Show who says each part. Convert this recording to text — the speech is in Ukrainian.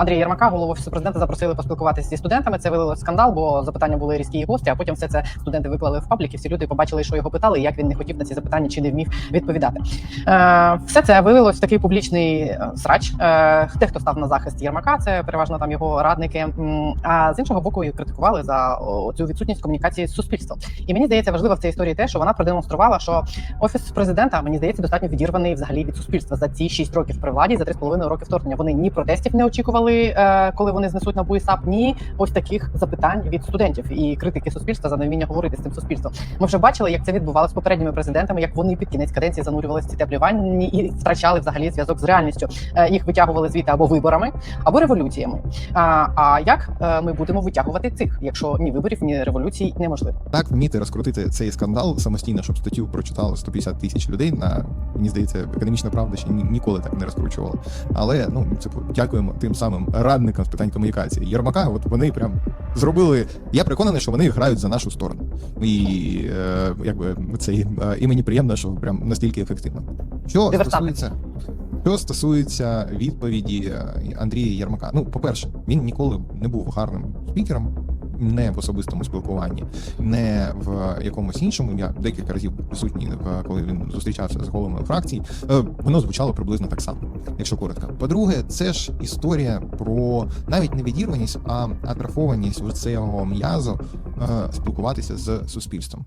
Speaker 1: Андрія Єрмака, голову офісу президента, запросили поспілкуватися зі студентами. Це вилило скандал, бо запитання були різкі і гострі. А потім все це студенти виклали в паблік, і всі люди побачили, що його питали, і як він не хотів на ці запитання чи не вмів відповідати. Е, все це вилилось в такий публічний е, срач. Е, Дехто став на захист Єрмака, це переважно там його радники. А з іншого боку, їх критикували за цю відсутність комунікації з суспільством. І мені здається, важливо в цій історії те, що вона продемонструвала, що офіс президента мені здається достатньо відірваний взагалі від суспільства за ці 6 років при владі, за 3,5 роки вторгнення. Вони ні протестів не очікували, е, коли вони знесуть на САП, ні ось таких запитань від студентів і критики суспільства за невміння говорити з цим суспільством. Ми вже бачили, як це відбувалося з попередніми президентами, як вони під кінець каденції занурювалися ці теплі ванні і втрачали взагалі зв'язок з реальністю. Е, Їх витягували звідти або виборами, або революціями. А, а як е, ми будемо витягувати цих, якщо ні виборів, ні революцій неможливо?
Speaker 2: Так вміти розкрутити цей скандал самостійно, щоб статтю прочитало 150 тисяч людей. На мені здається, економічна правда ще ніколи так не розкручувала. Але ну це дякуємо тим самим радникам з питань комунікації. Єрмака, от вони прям зробили. Я переконаний, що вони грають за нашу сторону. І е, якби цей е, і мені приємно, що прям настільки ефективно. Що стосується. Що стосується відповіді е, Андрія Єрмака, ну, по-перше, він ніколи не був гарним спікером, не в особистому спілкуванні, не в якомусь іншому. Я декілька разів присутній, в- коли він зустрічався з головами фракцій. Е, Воно звучало приблизно так само, якщо коротко. По-друге, це ж історія про навіть не відірваність, а атрофованість у цього м'язу е, спілкуватися з суспільством.